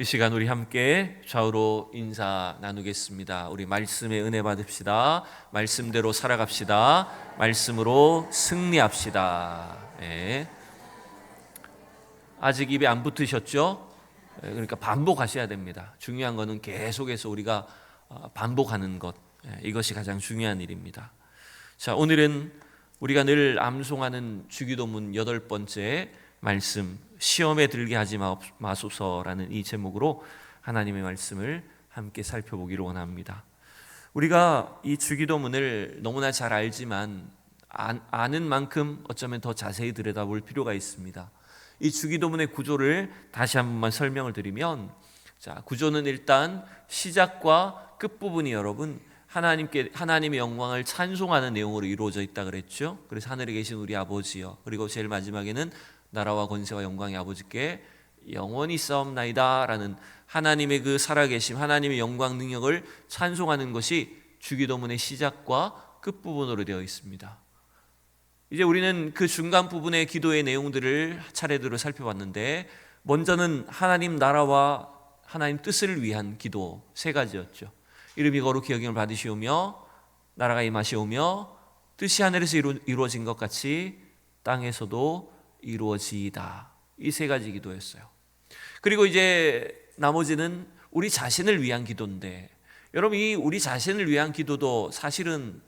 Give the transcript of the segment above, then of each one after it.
이 시간 우리 함께 좌우로 인사 나누겠습니다. 우리 말씀의 은혜 받읍시다. 말씀대로 살아갑시다. 말씀으로 승리합시다. 네. 아직 입에 안 붙으셨죠? 네, 그러니까 반복하셔야 됩니다. 중요한 것은 계속해서 우리가 어, 반복하는 것. 네, 이것이 가장 중요한 일입니다. 자, 오늘은 우리가 늘 암송하는 주기도문 여덟 번째 말씀 시험에 들게 하지 마소서라는 이 제목으로 하나님의 말씀을 함께 살펴보기를 원합니다. 우리가 이 주기도문을 너무나 잘 알지만 아는 만큼 어쩌면 더 자세히 들여다볼 필요가 있습니다. 이 주기도문의 구조를 다시 한 번만 설명을 드리면 자, 구조는 일단 시작과 끝부분이 여러분 하나님께 하나님의 영광을 찬송하는 내용으로 이루어져 있다 그랬죠. 그래서 하늘에 계신 우리 아버지여. 그리고 제일 마지막에는 나라와 권세와 영광의 아버지께 영원히 싸움나이다라는 하나님의 그 살아계심, 하나님의 영광 능력을 찬송하는 것이 주기도문의 시작과 끝 부분으로 되어 있습니다. 이제 우리는 그 중간 부분의 기도의 내용들을 차례대로 살펴봤는데 먼저는 하나님 나라와 하나님 뜻을 위한 기도 세 가지였죠. 이름이 거룩히 여김을 받으시오며 나라가 임하시오며 뜻이 하늘에서 이루 어진 것 같이 땅에서도 이루어지이다. 이 세 가지 기도였어요. 그리고 이제 나머지는 우리 자신을 위한 기도인데 여러분 이 우리 자신을 위한 기도도 사실은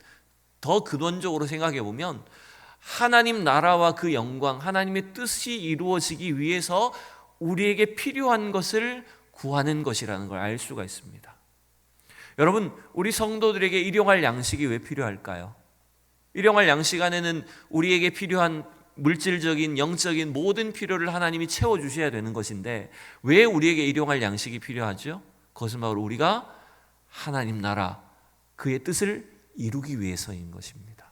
더 근원적으로 생각해 보면 하나님 나라와 그 영광, 하나님의 뜻이 이루어지기 위해서 우리에게 필요한 것을 구하는 것이라는 걸 알 수가 있습니다. 여러분, 우리 성도들에게 일용할 양식이 왜 필요할까요? 일용할 양식 안에는 우리에게 필요한 물질적인 영적인 모든 필요를 하나님이 채워 주셔야 되는 것인데 왜 우리에게 일용할 양식이 필요하죠? 그것은 바로 우리가 하나님 나라 그의 뜻을 이루기 위해서인 것입니다.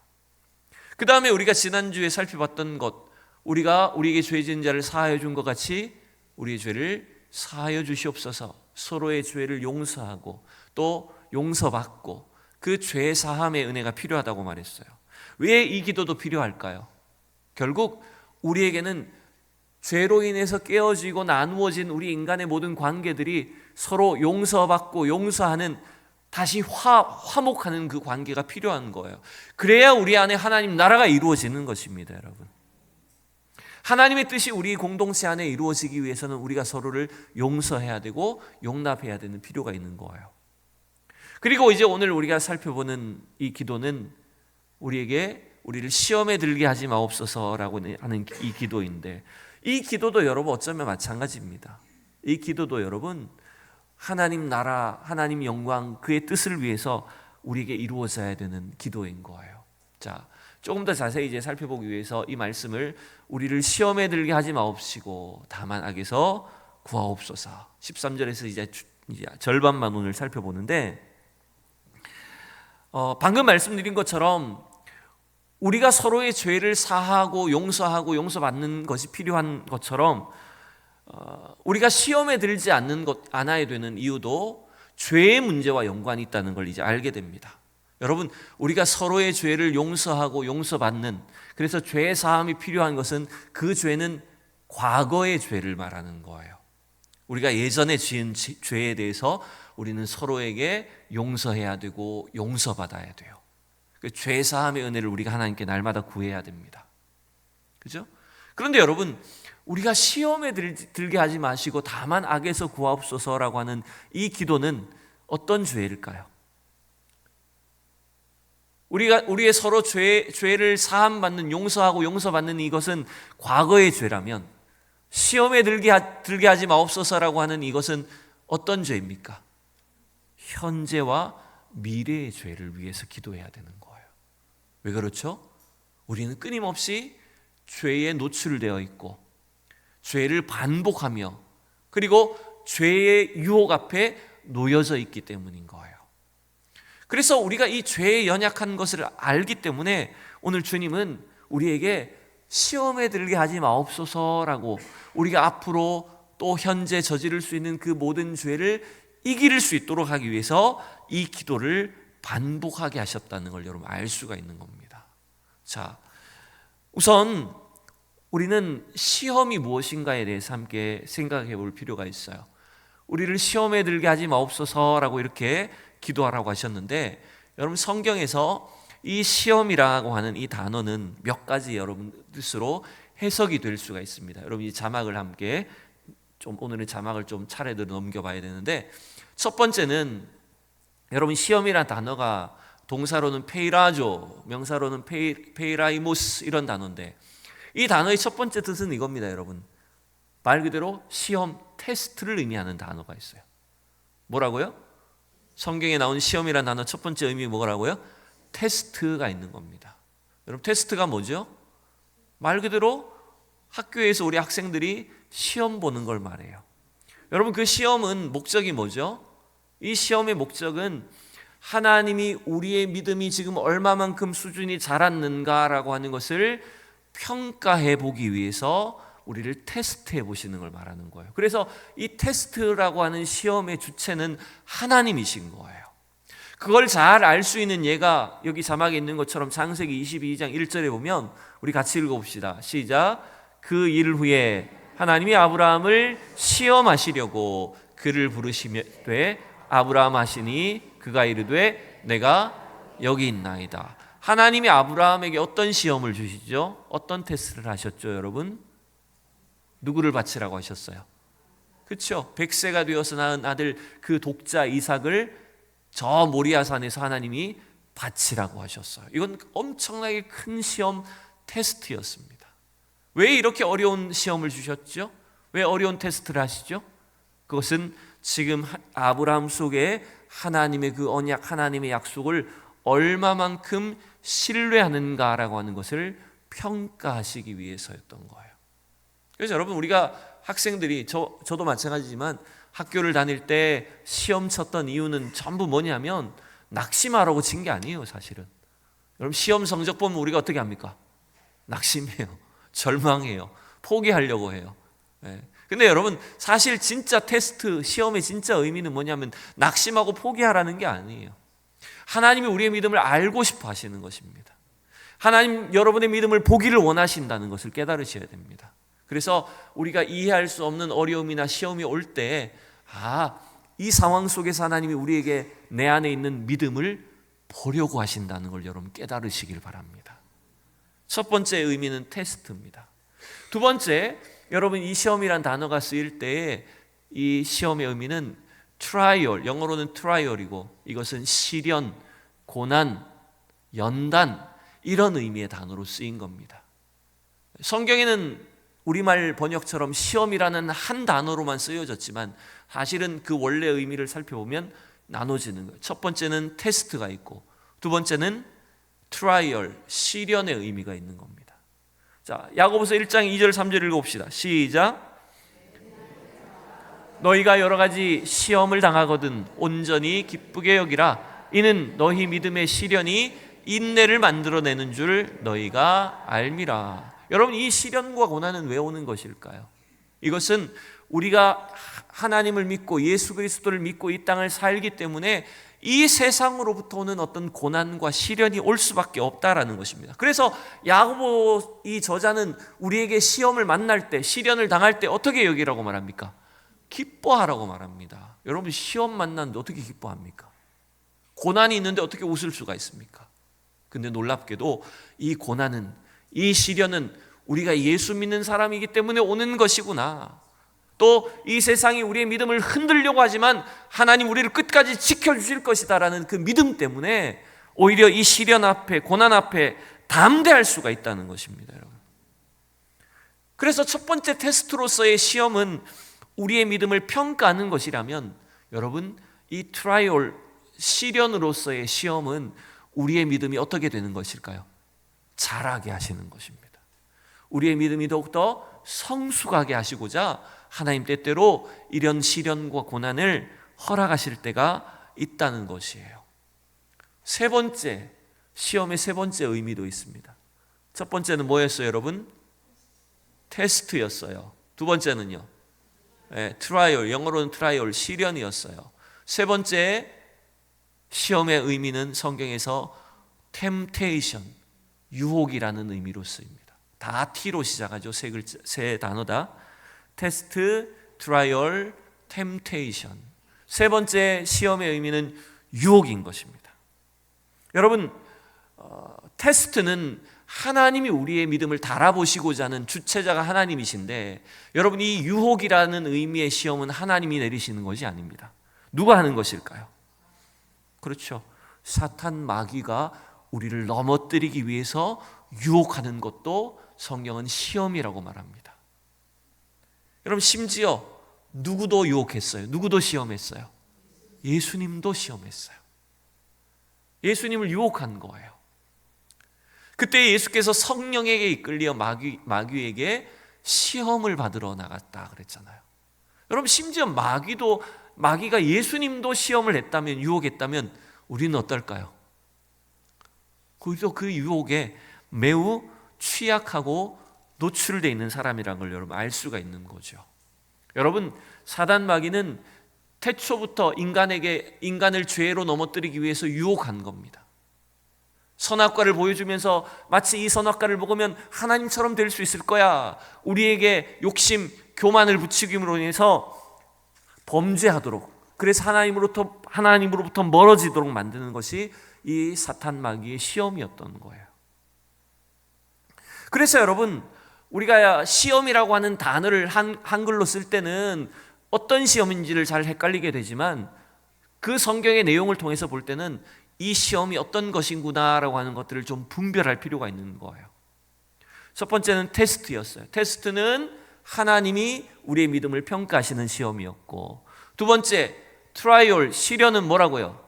그 다음에 우리가 지난주에 살펴봤던 것, 우리가 우리에게 죄 지은 자를 사하여 준 것 같이 우리의 죄를 사하여 주시옵소서 서로의 죄를 용서하고 또 용서받고 그 죄 사함의 은혜가 필요하다고 말했어요. 왜 이 기도도 필요할까요? 결국 우리에게는 죄로 인해서 깨어지고 나누어진 우리 인간의 모든 관계들이 서로 용서받고 용서하는 다시 화, 화목하는 그 관계가 필요한 거예요. 그래야 우리 안에 하나님 나라가 이루어지는 것입니다, 여러분. 하나님의 뜻이 우리 공동체 안에 이루어지기 위해서는 우리가 서로를 용서해야 되고 용납해야 되는 필요가 있는 거예요. 그리고 이제 오늘 우리가 살펴보는 이 기도는 우리에게 우리를 시험에 들게 하지 마옵소서라고 하는 이 기도인데 이 기도도 여러분 어쩌면 마찬가지입니다. 이 기도도 여러분 하나님 나라, 하나님 영광, 그의 뜻을 위해서 우리에게 이루어져야 되는 기도인 거예요. 자, 조금 더 자세히 이제 살펴보기 위해서 이 말씀을 우리를 시험에 들게 하지 마옵시고 다만 악에서 구하옵소서. 13절에서 이제, 절반만 오늘 살펴보는데 어, 방금 말씀드린 것처럼 우리가 서로의 죄를 사하고 용서하고 용서받는 것이 필요한 것처럼 어, 우리가 시험에 들지 않는 것 않아야 되는 이유도 죄의 문제와 연관이 있다는 걸 이제 알게 됩니다. 여러분, 우리가 서로의 죄를 용서하고 용서받는 그래서 죄 사함이 필요한 것은 그 죄는 과거의 죄를 말하는 거예요. 우리가 예전에 지은 죄에 대해서 우리는 서로에게 용서해야 되고 용서받아야 돼요. 그 죄사함의 은혜를 우리가 하나님께 날마다 구해야 됩니다. 그죠? 그런데 여러분, 우리가 시험에 들게 하지 마시고 다만 악에서 구하옵소서라고 하는 이 기도는 어떤 죄일까요? 우리가 우리의 서로 죄 죄를 사함 받는 용서하고 용서받는 이것은 과거의 죄라면 시험에 들게 하, 들게 하지 마옵소서라고 하는 이것은 어떤 죄입니까? 현재와 미래의 죄를 위해서 기도해야 되는. 왜 그렇죠? 우리는 끊임없이 죄에 노출되어 있고 죄를 반복하며 그리고 죄의 유혹 앞에 놓여져 있기 때문인 거예요. 그래서 우리가 이 죄에 연약한 것을 알기 때문에 오늘 주님은 우리에게 시험에 들게 하지 마옵소서라고 우리가 앞으로 또 현재 저지를 수 있는 그 모든 죄를 이길 수 있도록 하기 위해서 이 기도를 반복하게 하셨다는 걸 여러분 알 수가 있는 겁니다. 자, 우선 우리는 시험이 무엇인가에 대해서 함께 생각해 볼 필요가 있어요. 우리를 시험에 들게 하지 마옵소서라고 이렇게 기도하라고 하셨는데 여러분 성경에서 이 시험이라고 하는 이 단어는 몇 가지 여러분 뜻으로 해석이 될 수가 있습니다. 여러분 이 자막을 함께 좀 오늘은 자막을 좀 차례대로 넘겨봐야 되는데 첫 번째는 여러분 시험이란 단어가 동사로는 페이라조, 명사로는 페이, 페이라이모스 이런 단어인데 이 단어의 첫 번째 뜻은 이겁니다, 여러분. 말 그대로 시험, 테스트를 의미하는 단어가 있어요. 뭐라고요? 성경에 나온 시험이라는 단어 첫 번째 의미 뭐라고요? 테스트가 있는 겁니다. 여러분 테스트가 뭐죠? 말 그대로 학교에서 우리 학생들이 시험 보는 걸 말해요. 여러분 그 시험은 목적이 뭐죠? 이 시험의 목적은 하나님이 우리의 믿음이 지금 얼마만큼 수준이 자랐는가라고 하는 것을 평가해 보기 위해서 우리를 테스트해 보시는 걸 말하는 거예요. 그래서 이 테스트라고 하는 시험의 주체는 하나님이신 거예요. 그걸 잘 알 수 있는 예가 여기 자막에 있는 것처럼 창세기 22장 1절에 보면 우리 같이 읽어봅시다. 시작. 그 일 후에 하나님이 아브라함을 시험하시려고 그를 부르시며 되 아브라함 하시니 그가 이르되 내가 여기 있나이다. 하나님이 아브라함에게 어떤 시험을 주시죠? 어떤 테스트를 하셨죠, 여러분? 누구를 바치라고 하셨어요? 그렇죠. 백세가 되어서 낳은 아들 그 독자 이삭을 저 모리아산에서 하나님이 바치라고 하셨어요. 이건 엄청나게 큰 시험 테스트였습니다. 왜 이렇게 어려운 시험을 주셨죠? 왜 어려운 테스트를 하시죠? 그것은 지금 아브라함 속에 하나님의 그 언약, 하나님의 약속을 얼마만큼 신뢰하는가라고 하는 것을 평가하시기 위해서였던 거예요. 그래서 여러분 우리가 학생들이 저 저도 마찬가지지만 학교를 다닐 때 시험 쳤던 이유는 전부 뭐냐면 낙심하라고 친 게 아니에요, 사실은. 여러분 시험 성적 보면 우리가 어떻게 합니까? 낙심해요. 절망해요. 포기하려고 해요. 네. 근데 여러분 사실 진짜 테스트 시험의 진짜 의미는 뭐냐면 낙심하고 포기하라는 게 아니에요. 하나님이 우리의 믿음을 알고 싶어 하시는 것입니다. 하나님 여러분의 믿음을 보기를 원하신다는 것을 깨달으셔야 됩니다. 그래서 우리가 이해할 수 없는 어려움이나 시험이 올 때, 아, 이 상황 속에서 하나님이 우리에게 내 안에 있는 믿음을 보려고 하신다는 걸 여러분 깨달으시길 바랍니다. 첫 번째 의미는 테스트입니다. 두 번째, 여러분 이 시험이란 단어가 쓰일 때이 시험의 의미는 트라이얼, 영어로는 트라이얼이고 이것은 시련, 고난, 연단 이런 의미의 단어로 쓰인 겁니다. 성경에는 우리말 번역처럼 시험이라는 한 단어로만 쓰여졌지만 사실은 그 원래 의미를 살펴보면 나눠지는 거예요. 첫 번째는 테스트가 있고 두 번째는 트라이얼, 시련의 의미가 있는 겁니다. 자, 야고보서 1장 2절 3절 읽어봅시다. 시작. 너희가 여러 가지 시험을 당하거든 온전히 기쁘게 여기라. 이는 너희 믿음의 시련이 인내를 만들어내는 줄 너희가 알미라. 여러분 이 시련과 고난은 왜 오는 것일까요? 이것은 우리가 하나님을 믿고 예수 그리스도를 믿고 이 땅을 살기 때문에 이 세상으로부터 오는 어떤 고난과 시련이 올 수밖에 없다라는 것입니다. 그래서 야고보 이 저자는 우리에게 시험을 만날 때 시련을 당할 때 어떻게 여기라고 말합니까? 기뻐하라고 말합니다. 여러분 시험 만났는데 어떻게 기뻐합니까? 고난이 있는데 어떻게 웃을 수가 있습니까? 근데 놀랍게도 이 고난은 이 시련은 우리가 예수 믿는 사람이기 때문에 오는 것이구나. 또 이 세상이 우리의 믿음을 흔들려고 하지만 하나님 우리를 끝까지 지켜주실 것이다라는 그 믿음 때문에 오히려 이 시련 앞에, 고난 앞에 담대할 수가 있다는 것입니다, 여러분. 그래서 첫 번째 테스트로서의 시험은 우리의 믿음을 평가하는 것이라면 여러분, 이 트라이얼, 시련으로서의 시험은 우리의 믿음이 어떻게 되는 것일까요? 자라게 하시는 것입니다. 우리의 믿음이 더욱더 성숙하게 하시고자 하나님 때때로 이런 시련과 고난을 허락하실 때가 있다는 것이에요. 세 번째, 시험의 세 번째 의미도 있습니다. 첫 번째는 뭐였어요, 여러분? 테스트였어요. 두 번째는요, 네, 트라이얼, 영어로는 트라이얼, 시련이었어요. 세 번째, 시험의 의미는 성경에서 템테이션, 유혹이라는 의미로 쓰입니다. 다 T로 시작하죠. 세 글자, 세 단어다. 테스트, 트라이얼, temptation. 세 번째 시험의 의미는 유혹인 것입니다. 여러분, 어, 테스트는 하나님이 우리의 믿음을 달아보시고자 하는 주체자가 하나님이신데 여러분 이 유혹이라는 의미의 시험은 하나님이 내리시는 것이 아닙니다. 누가 하는 것일까요? 그렇죠. 사탄 마귀가 우리를 넘어뜨리기 위해서 유혹하는 것도 성경은 시험이라고 말합니다. 여러분 심지어 누구도 유혹했어요. 누구도 시험했어요. 예수님도 시험했어요. 예수님을 유혹한 거예요. 그때 예수께서 성령에게 이끌려 마귀, 마귀에게 시험을 받으러 나갔다 그랬잖아요. 여러분 심지어 마귀도 마귀가 예수님도 시험을 했다면 유혹했다면 우리는 어떨까요? 우리도 그 유혹에 매우 취약하고 노출되어 있는 사람이라는 걸 여러분 알 수가 있는 거죠. 여러분 사단 마귀는 태초부터 인간에게 인간을 죄로 넘어뜨리기 위해서 유혹한 겁니다. 선악과를 보여주면서 마치 이 선악과를 먹으면 하나님처럼 될 수 있을 거야. 우리에게 욕심, 교만을 붙이기로 인해서 범죄하도록 그래서 하나님으로부터 하나님으로부터 멀어지도록 만드는 것이 이 사탄 마귀의 시험이었던 거예요. 그래서 여러분 우리가 시험이라고 하는 단어를 한, 한글로 쓸 때는 어떤 시험인지를 잘 헷갈리게 되지만 그 성경의 내용을 통해서 볼 때는 이 시험이 어떤 것인구나라고 하는 것들을 좀 분별할 필요가 있는 거예요. 첫 번째는 테스트였어요. 테스트는 하나님이 우리의 믿음을 평가하시는 시험이었고 두 번째 트라이얼 시련은 뭐라고요?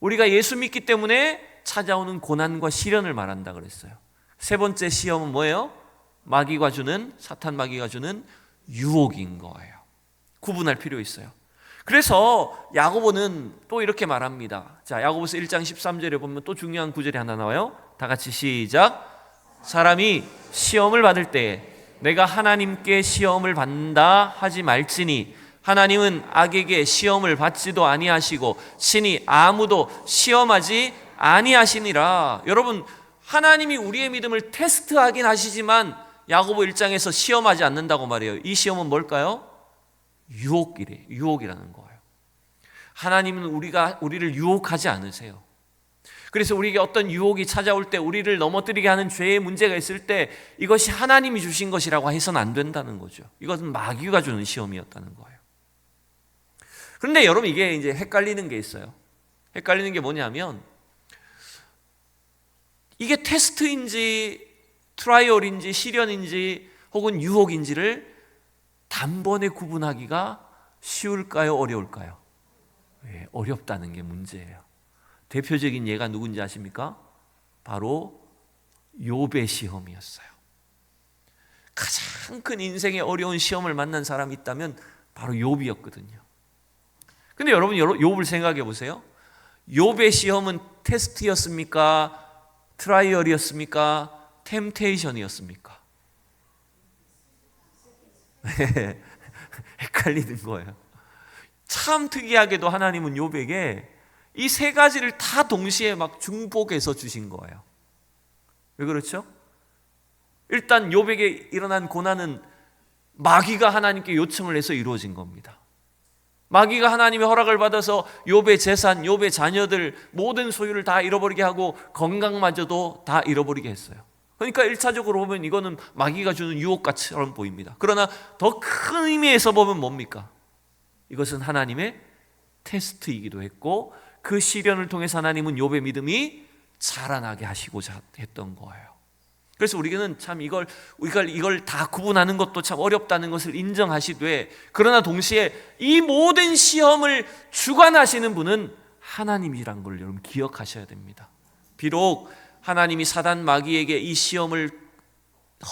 우리가 예수 믿기 때문에 찾아오는 고난과 시련을 말한다 그랬어요. 세 번째 시험은 뭐예요? 마귀가 주는 사탄 마귀가 주는 유혹인 거예요. 구분할 필요 있어요. 그래서 야고보는 또 이렇게 말합니다. 자, 야고보서 1장 13절에 보면 또 중요한 구절이 하나 나와요. 다 같이 시작. 사람이 시험을 받을 때 내가 하나님께 시험을 받는다 하지 말지니 하나님은 악에게 시험을 받지도 아니하시고 신이 아무도 시험하지 아니하시니라. 여러분 하나님이 우리의 믿음을 테스트하긴 하시지만 야고보 1장에서 시험하지 않는다고 말해요. 이 시험은 뭘까요? 유혹이래. 유혹이라는 거예요. 하나님은 우리가 우리를 유혹하지 않으세요. 그래서 우리에게 어떤 유혹이 찾아올 때 우리를 넘어뜨리게 하는 죄의 문제가 있을 때 이것이 하나님이 주신 것이라고 해서는 안 된다는 거죠. 이것은 마귀가 주는 시험이었다는 거예요. 그런데 여러분 이게 이제 헷갈리는 게 있어요. 헷갈리는 게 뭐냐면 이게 테스트인지 트라이얼인지 시련인지 혹은 유혹인지를 단번에 구분하기가 쉬울까요? 어려울까요? 네, 어렵다는 게 문제예요. 대표적인 예가 누군지 아십니까? 바로 요배 시험이었어요. 가장 큰 인생의 어려운 시험을 만난 사람이 있다면 바로 욥이었거든요. 근데 여러분 욥을 생각해 보세요. 욥의 시험은 테스트였습니까? 트라이얼이었습니까? 템테이션이었습니까? 헷갈리는 거예요. 참 특이하게도 하나님은 욥에게 이 세 가지를 다 동시에 막 중복해서 주신 거예요. 왜 그렇죠? 일단 욥에게 일어난 고난은 마귀가 하나님께 요청을 해서 이루어진 겁니다. 마귀가 하나님의 허락을 받아서 욥의 재산, 욥의 자녀들 모든 소유를 다 잃어버리게 하고 건강마저도 다 잃어버리게 했어요. 그러니까 1차적으로 보면 이거는 마귀가 주는 유혹같처럼 보입니다. 그러나 더 큰 의미에서 보면 뭡니까? 이것은 하나님의 테스트이기도 했고 그 시련을 통해서 하나님은 욥의 믿음이 자라나게 하시고자 했던 거예요. 그래서 우리는 참 이걸 이걸 이걸 다 구분하는 것도 참 어렵다는 것을 인정하시되 그러나 동시에 이 모든 시험을 주관하시는 분은 하나님이란 걸 여러분 기억하셔야 됩니다. 비록 하나님이 사단 마귀에게 이 시험을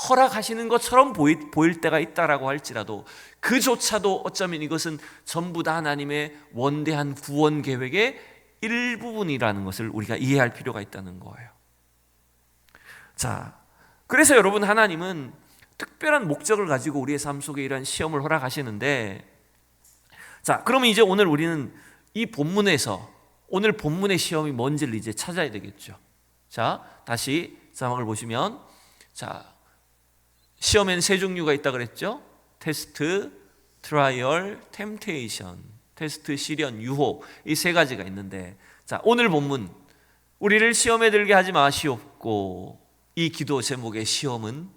허락하시는 것처럼 보일, 보일 때가 있다라고 할지라도 그조차도 어쩌면 이것은 전부 다 하나님의 원대한 구원 계획의 일부분이라는 것을 우리가 이해할 필요가 있다는 거예요. 자, 그래서 여러분 하나님은 특별한 목적을 가지고 우리의 삶 속에 이런 시험을 허락하시는데 자, 그러면 이제 오늘 우리는 이 본문에서 오늘 본문의 시험이 뭔지를 이제 찾아야 되겠죠. 자, 다시 자막을 보시면 자, 시험에는 세 종류가 있다 그랬죠? 테스트, 트라이얼, 템테이션, 테스트, 시련, 유혹 이 세 가지가 있는데 자 오늘 본문 우리를 시험에 들게 하지 마시옵고 이 기도 제목의 시험은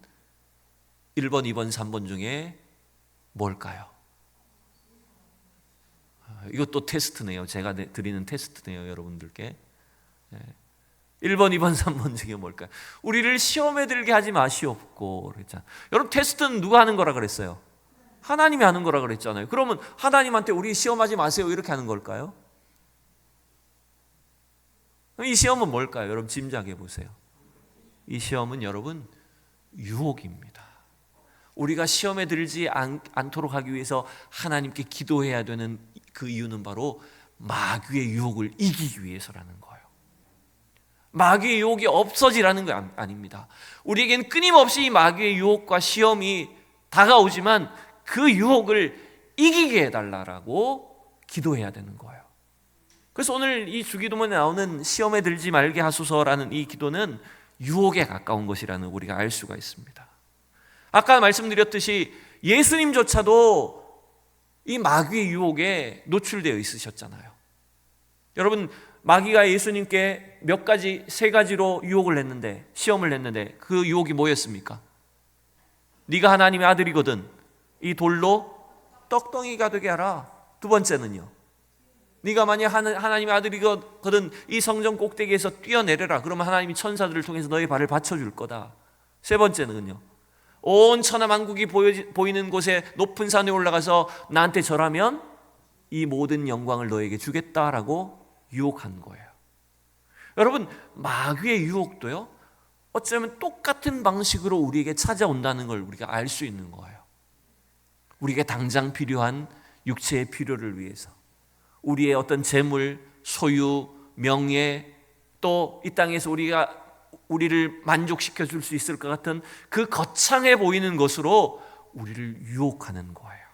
1번, 2번, 3번 중에 뭘까요? 아, 이것도 테스트네요. 제가 내- 드리는 테스트네요, 여러분들께. 예. 1번, 2번, 3번 중에 뭘까요? 우리를 시험에 들게 하지 마시옵고 그랬잖아요. 여러분 테스트는 누가 하는 거라 그랬어요? 하나님이 하는 거라 그랬잖아요. 그러면 하나님한테 우리 시험하지 마세요 이렇게 하는 걸까요? 이 시험은 뭘까요? 여러분 짐작해 보세요. 이 시험은 여러분 유혹입니다. 우리가 시험에 들지 않, 않도록 하기 위해서 하나님께 기도해야 되는 그 이유는 바로 마귀의 유혹을 이기기 위해서라는 거예요. 마귀의 유혹이 없어지라는 거 아니- 아닙니다. 우리에겐 끊임없이 이 마귀의 유혹과 시험이 다가오지만 그 유혹을 이기게 해달라고 기도해야 되는 거예요. 그래서 오늘 이 주기도문에 나오는 시험에 들지 말게 하소서라는 이 기도는 유혹에 가까운 것이라는 우리가 알 수가 있습니다. 아까 말씀드렸듯이 예수님조차도 이 마귀의 유혹에 노출되어 있으셨잖아요. 여러분 마귀가 예수님께 몇 가지 세 가지로 유혹을 했는데 시험을 했는데 그 유혹이 뭐였습니까? 네가 하나님의 아들이거든 이 돌로 떡덩이가 되게 하라. 두 번째는요. 네가 만약 하나- 하나님의 아들이거든 이 성전 꼭대기에서 뛰어내려라. 그러면 하나님이 천사들을 통해서 너의 발을 받쳐줄 거다. 세 번째는요. 온 천하 만국이 보이는 곳에 높은 산에 올라가서 나한테 절하면 이 모든 영광을 너에게 주겠다라고 유혹한 거예요. 여러분 마귀의 유혹도요. 어쩌면 똑같은 방식으로 우리에게 찾아온다는 걸 우리가 알 수 있는 거예요. 우리에게 당장 필요한 육체의 필요를 위해서 우리의 어떤 재물, 소유, 명예 또 이 땅에서 우리가 우리를 만족시켜 줄 수 있을 것 같은 그 거창해 보이는 것으로 우리를 유혹하는 거예요.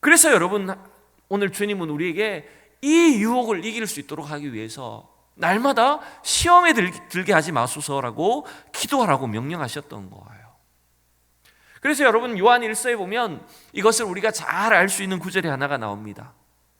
그래서 여러분 오늘 주님은 우리에게 이 유혹을 이길 수 있도록 하기 위해서 날마다 시험에 들게 하지 마소서라고 기도하라고 명령하셨던 거예요. 그래서 여러분 요한 1서에 보면 이것을 우리가 잘 알 수 있는 구절이 하나가 나옵니다.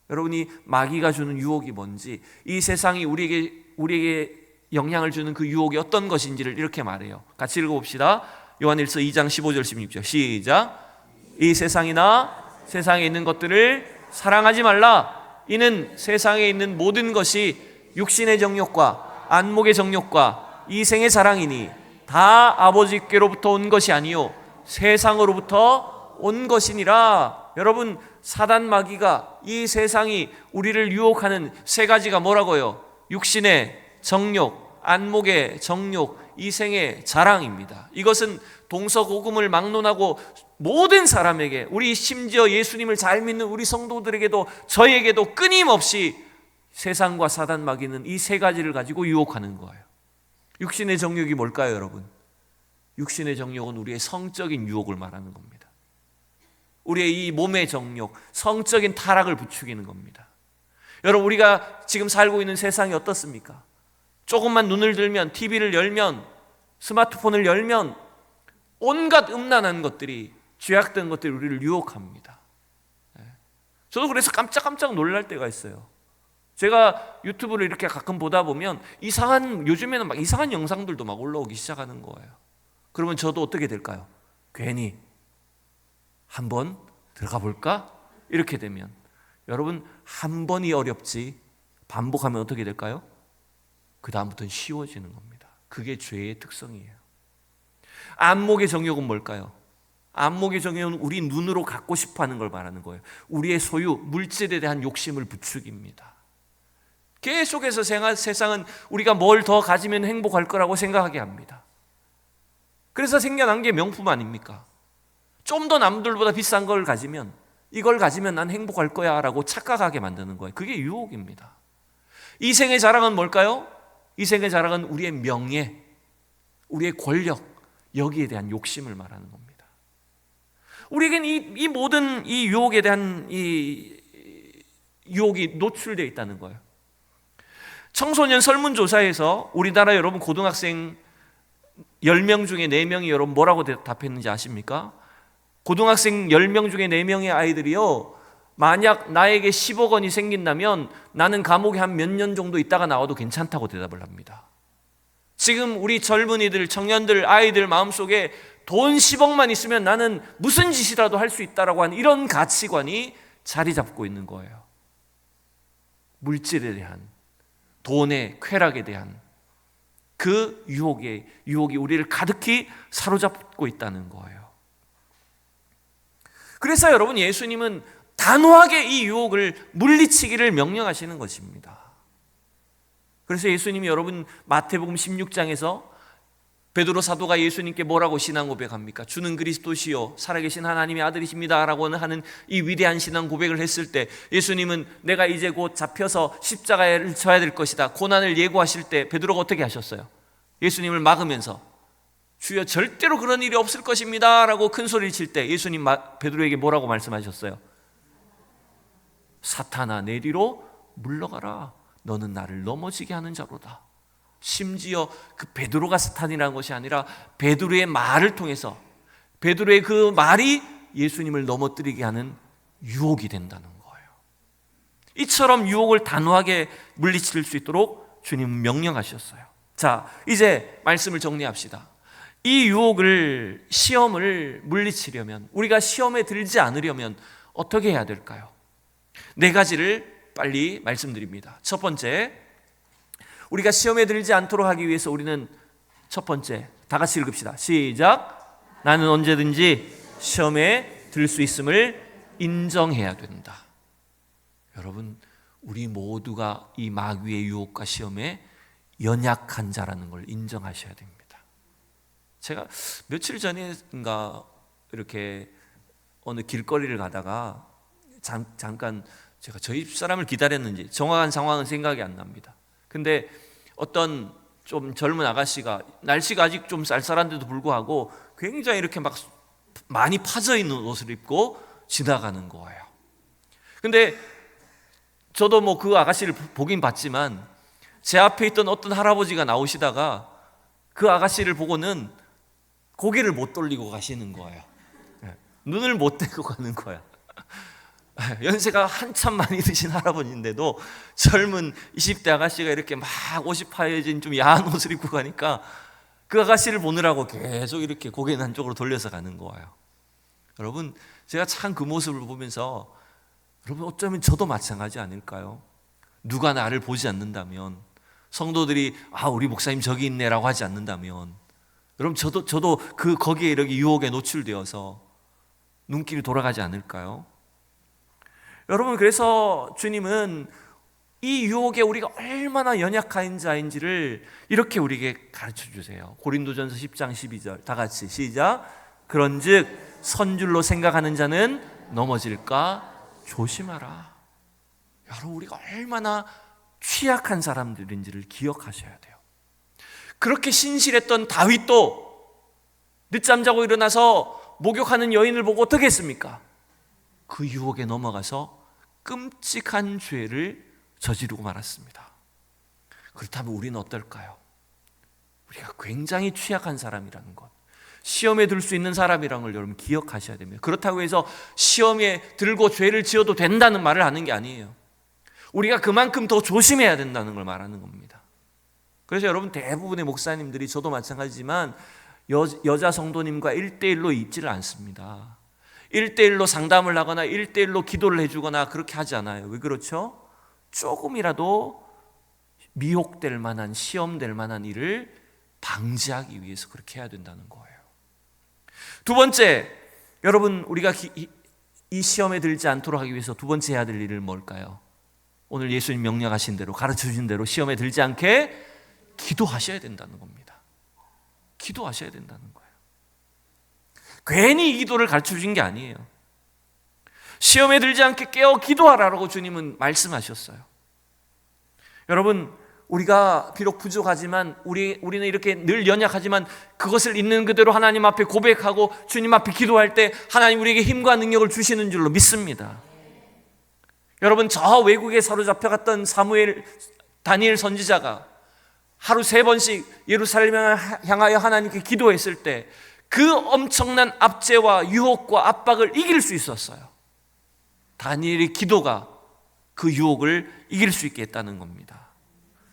여러분이 마귀가 주는 유혹이 뭔지 이 세상이 우리에게 우리에게 영향을 주는 그 유혹이 어떤 것인지를 이렇게 말해요. 같이 읽어 봅시다. 요한 1서 2장 15절 16절 시작. 이 세상이나 세상에 있는 것들을 사랑하지 말라. 이는 세상에 있는 모든 것이 육신의 정욕과 안목의 정욕과 이생의 자랑이니 다 아버지께로부터 온 것이 아니요 세상으로부터 온 것이니라. 여러분 사단 마귀가 이 세상이 우리를 유혹하는 세 가지가 뭐라고요? 육신의 정욕, 안목의 정욕, 이생의 자랑입니다. 이것은 동서고금을 막론하고 모든 사람에게 우리 심지어 예수님을 잘 믿는 우리 성도들에게도 저에게도 끊임없이 세상과 사단 마귀는 이 세 가지를 가지고 유혹하는 거예요. 육신의 정욕이 뭘까요, 여러분? 육신의 정욕은 우리의 성적인 유혹을 말하는 겁니다. 우리의 이 몸의 정욕, 성적인 타락을 부추기는 겁니다. 여러분, 우리가 지금 살고 있는 세상이 어떻습니까? 조금만 눈을 들면, TV를 열면, 스마트폰을 열면, 온갖 음란한 것들이, 죄악된 것들이 우리를 유혹합니다. 예. 저도 그래서 깜짝깜짝 놀랄 때가 있어요. 제가 유튜브를 이렇게 가끔 보다 보면 이상한, 요즘에는 막 이상한 영상들도 막 올라오기 시작하는 거예요. 그러면 저도 어떻게 될까요? 괜히 한번 들어가 볼까? 이렇게 되면 여러분 한 번이 어렵지 반복하면 어떻게 될까요? 그 다음부터는 쉬워지는 겁니다. 그게 죄의 특성이에요. 안목의 정욕은 뭘까요? 안목의 정욕은 우리 눈으로 갖고 싶어 하는 걸 말하는 거예요. 우리의 소유, 물질에 대한 욕심을 부추깁니다. 계속해서 세상은 우리가 뭘 더 가지면 행복할 거라고 생각하게 합니다. 그래서 생겨난 게 명품 아닙니까? 좀 더 남들보다 비싼 걸 가지면 이걸 가지면 난 행복할 거야 라고 착각하게 만드는 거예요. 그게 유혹입니다. 이생의 자랑은 뭘까요? 이생의 자랑은 우리의 명예, 우리의 권력, 여기에 대한 욕심을 말하는 겁니다. 우리에겐 이, 이 모든 이 유혹에 대한 이 유혹이 노출되어 있다는 거예요. 청소년 설문조사에서 우리나라 여러분 고등학생 10명 중에 4명이 여러분 뭐라고 대답했는지 아십니까? 고등학생 10명 중에 4명의 아이들이요. 만약 나에게 10억 원이 생긴다면 나는 감옥에 한 몇 년 정도 있다가 나와도 괜찮다고 대답을 합니다. 지금 우리 젊은이들, 청년들, 아이들 마음속에 돈 10억만 있으면 나는 무슨 짓이라도 할 수 있다라고 하는 이런 가치관이 자리 잡고 있는 거예요. 물질에 대한 돈의 쾌락에 대한 그 유혹에 유혹이 우리를 가득히 사로잡고 있다는 거예요. 그래서 여러분 예수님은 단호하게 이 유혹을 물리치기를 명령하시는 것입니다. 그래서 예수님이 여러분 마태복음 16장에서 베드로 사도가 예수님께 뭐라고 신앙 고백합니까? 주는 그리스도시요 살아계신 하나님의 아들이십니다라고 하는 이 위대한 신앙 고백을 했을 때 예수님은 내가 이제 곧 잡혀서 십자가를 져야 될 것이다. 고난을 예고하실 때 베드로가 어떻게 하셨어요? 예수님을 막으면서 주여 절대로 그런 일이 없을 것입니다라고 큰 소리를 칠 때 예수님 베드로에게 뭐라고 말씀하셨어요? 사탄아 내 뒤로 물러가라. 너는 나를 넘어지게 하는 자로다. 심지어 그 베드로가 사탄이라는 것이 아니라 베드로의 말을 통해서 베드로의 그 말이 예수님을 넘어뜨리게 하는 유혹이 된다는 거예요. 이처럼 유혹을 단호하게 물리칠 수 있도록 주님은 명령하셨어요. 자, 이제 말씀을 정리합시다. 이 유혹을 시험을 물리치려면 우리가 시험에 들지 않으려면 어떻게 해야 될까요? 네 가지를 빨리 말씀드립니다. 첫 번째, 우리가 시험에 들지 않도록 하기 위해서 우리는 첫 번째 다 같이 읽읍시다. 시작. 나는 언제든지 시험에 들 수 있음을 인정해야 된다. 여러분, 우리 모두가 이 마귀의 유혹과 시험에 연약한 자라는 걸 인정하셔야 됩니다. 제가 며칠 전인가 이렇게 어느 길거리를 가다가 잠, 잠깐 제가 저희 사람을 기다렸는지 정확한 상황은 생각이 안 납니다. 근데 어떤 좀 젊은 아가씨가 날씨가 아직 좀 쌀쌀한데도 불구하고 굉장히 이렇게 막 많이 파져 있는 옷을 입고 지나가는 거예요. 근데 저도 뭐 그 아가씨를 보긴 봤지만 제 앞에 있던 어떤 할아버지가 나오시다가 그 아가씨를 보고는 고개를 못 돌리고 가시는 거예요. 예. 눈을 못 떼고 가는 거야. 연세가 한참 많이 드신 할아버지인데도 젊은 20대 아가씨가 이렇게 막 옷이 파여진 좀 야한 옷을 입고 가니까 그 아가씨를 보느라고 계속 이렇게 고개는 한쪽으로 돌려서 가는 거예요. 여러분, 제가 참 그 모습을 보면서 여러분 어쩌면 저도 마찬가지 아닐까요? 누가 나를 보지 않는다면 성도들이 아 우리 목사님 저기 있네라고 하지 않는다면 여러분 저도 저도 그 거기에 이렇게 유혹에 노출되어서 눈길이 돌아가지 않을까요? 여러분 그래서 주님은 이 유혹에 우리가 얼마나 연약한 자인지를 이렇게 우리에게 가르쳐 주세요. 고린도전서 10장 12절 다 같이 시작. 그런즉 선줄로 생각하는 자는 넘어질까 조심하라. 여러분 우리가 얼마나 취약한 사람들인지를 기억하셔야 돼요. 그렇게 신실했던 다윗도 늦잠 자고 일어나서 목욕하는 여인을 보고 어떻게 했습니까? 그 유혹에 넘어가서 끔찍한 죄를 저지르고 말았습니다. 그렇다면 우리는 어떨까요? 우리가 굉장히 취약한 사람이라는 것. 시험에 들 수 있는 사람이라는 걸 여러분 기억하셔야 됩니다. 그렇다고 해서 시험에 들고 죄를 지어도 된다는 말을 하는 게 아니에요. 우리가 그만큼 더 조심해야 된다는 걸 말하는 겁니다. 그래서 여러분 대부분의 목사님들이 저도 마찬가지지만 여, 여자 성도님과 일대일로 있지를 않습니다. 1대1로 상담을 하거나 1대1로 기도를 해주거나 그렇게 하지 않아요. 왜 그렇죠? 조금이라도 미혹될 만한, 시험될 만한 일을 방지하기 위해서 그렇게 해야 된다는 거예요. 두 번째, 여러분, 우리가 기, 이 시험에 들지 않도록 하기 위해서 두 번째 해야 될 일은 뭘까요? 오늘 예수님 명령하신 대로, 가르쳐 주신 대로 시험에 들지 않게 기도하셔야 된다는 겁니다. 기도하셔야 된다는 거예요. 괜히 이 기도를 가르쳐 주신 게 아니에요. 시험에 들지 않게 깨어 기도하라고 주님은 말씀하셨어요. 여러분, 우리가 비록 부족하지만 우리 우리는 이렇게 늘 연약하지만 그것을 있는 그대로 하나님 앞에 고백하고 주님 앞에 기도할 때 하나님 우리에게 힘과 능력을 주시는 줄로 믿습니다. 여러분 저 외국에 사로잡혀 갔던 사무엘 다니엘 선지자가 하루 세 번씩 예루살렘을 향하여 하나님께 기도했을 때 그 엄청난 압제와 유혹과 압박을 이길 수 있었어요. 다니엘의 기도가 그 유혹을 이길 수 있게 했다는 겁니다.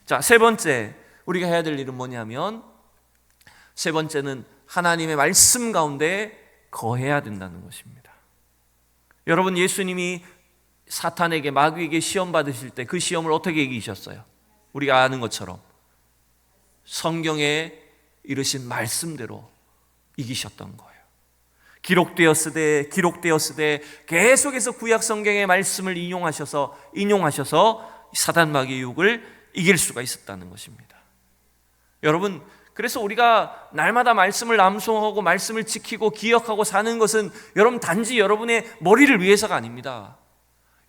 자, 세 번째 우리가 해야 될 일은 뭐냐면 세 번째는 하나님의 말씀 가운데 거해야 된다는 것입니다. 여러분 예수님이 사탄에게 마귀에게 시험 받으실 때 그 시험을 어떻게 이기셨어요? 우리가 아는 것처럼 성경에 이르신 말씀대로 이기셨던 거예요. 기록되었으되 기록되었으되 계속해서 구약 성경의 말씀을 인용하셔서 인용하셔서 사단 마귀의 유혹을 이길 수가 있었다는 것입니다. 여러분 그래서 우리가 날마다 말씀을 암송하고 말씀을 지키고 기억하고 사는 것은 여러분 단지 여러분의 머리를 위해서가 아닙니다.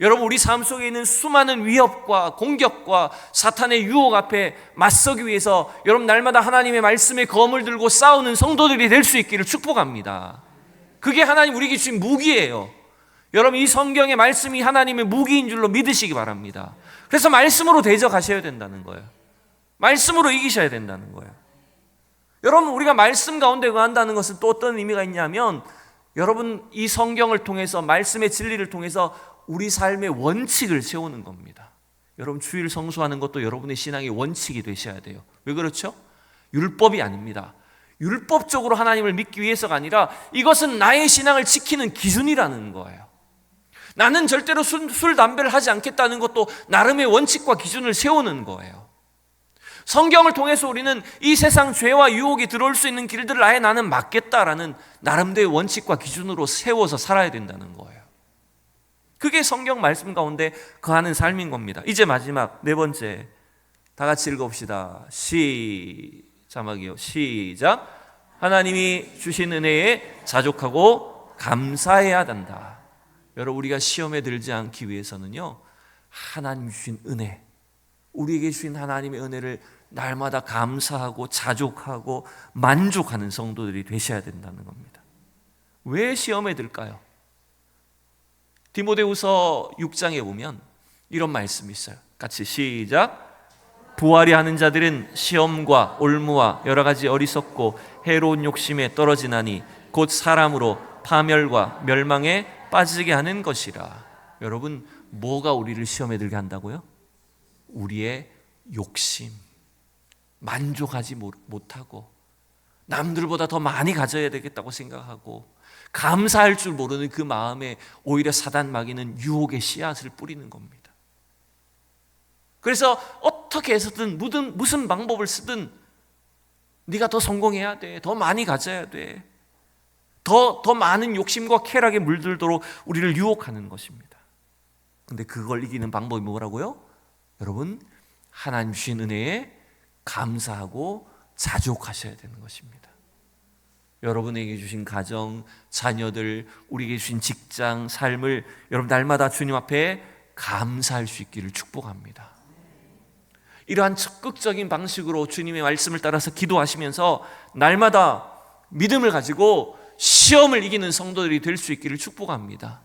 여러분 우리 삶 속에 있는 수많은 위협과 공격과 사탄의 유혹 앞에 맞서기 위해서 여러분 날마다 하나님의 말씀의 검을 들고 싸우는 성도들이 될 수 있기를 축복합니다. 그게 하나님 우리에게 주신 무기예요. 여러분 이 성경의 말씀이 하나님의 무기인 줄로 믿으시기 바랍니다. 그래서 말씀으로 대적하셔야 된다는 거예요. 말씀으로 이기셔야 된다는 거예요. 여러분 우리가 말씀 가운데 거한다는 것은 또 어떤 의미가 있냐면 여러분 이 성경을 통해서 말씀의 진리를 통해서 우리 삶의 원칙을 세우는 겁니다. 여러분 주일 성수하는 것도 여러분의 신앙의 원칙이 되셔야 돼요. 왜 그렇죠? 율법이 아닙니다. 율법적으로 하나님을 믿기 위해서가 아니라 이것은 나의 신앙을 지키는 기준이라는 거예요. 나는 절대로 술, 술, 담배를 하지 않겠다는 것도 나름의 원칙과 기준을 세우는 거예요. 성경을 통해서 우리는 이 세상 죄와 유혹이 들어올 수 있는 길들을 아예 나는 막겠다라는 나름대로의 원칙과 기준으로 세워서 살아야 된다는 거예요. 그게 성경 말씀 가운데 거하는 삶인 겁니다. 이제 마지막 네 번째 다 같이 읽읍시다. 시 자막이요. 시작. 하나님이 주신 은혜에 자족하고 감사해야 된다. 여러분 우리가 시험에 들지 않기 위해서는요. 하나님 주신 은혜, 우리에게 주신 하나님의 은혜를 날마다 감사하고 자족하고 만족하는 성도들이 되셔야 된다는 겁니다. 왜 시험에 들까요? 디모데후서 6장에 보면 이런 말씀이 있어요. 같이 시작. 부활이 하는 자들은 시험과 올무와 여러 가지 어리석고 해로운 욕심에 떨어지나니 곧 사람으로 파멸과 멸망에 빠지게 하는 것이라. 여러분 뭐가 우리를 시험에 들게 한다고요? 우리의 욕심, 만족하지 못하고 남들보다 더 많이 가져야 되겠다고 생각하고 감사할 줄 모르는 그 마음에 오히려 사단 마귀는 유혹의 씨앗을 뿌리는 겁니다. 그래서 어떻게 해서든 무슨, 무슨 방법을 쓰든 네가 더 성공해야 돼. 더 많이 가져야 돼. 더, 더 많은 욕심과 쾌락에 물들도록 우리를 유혹하는 것입니다. 근데 그걸 이기는 방법이 뭐라고요? 여러분, 하나님 주신 은혜에 감사하고 자족하셔야 되는 것입니다. 여러분에게 주신 가정, 자녀들, 우리에게 주신 직장, 삶을 여러분 날마다 주님 앞에 감사할 수 있기를 축복합니다. 이러한 적극적인 방식으로 주님의 말씀을 따라서 기도하시면서 날마다 믿음을 가지고 시험을 이기는 성도들이 될 수 있기를 축복합니다.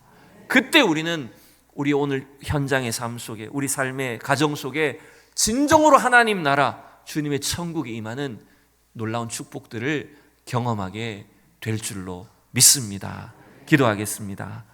그때 우리는 우리 오늘 현장의 삶 속에 우리 삶의 가정 속에 진정으로 하나님 나라 주님의 천국에 임하는 놀라운 축복들을 경험하게 될 줄로 믿습니다. 기도하겠습니다.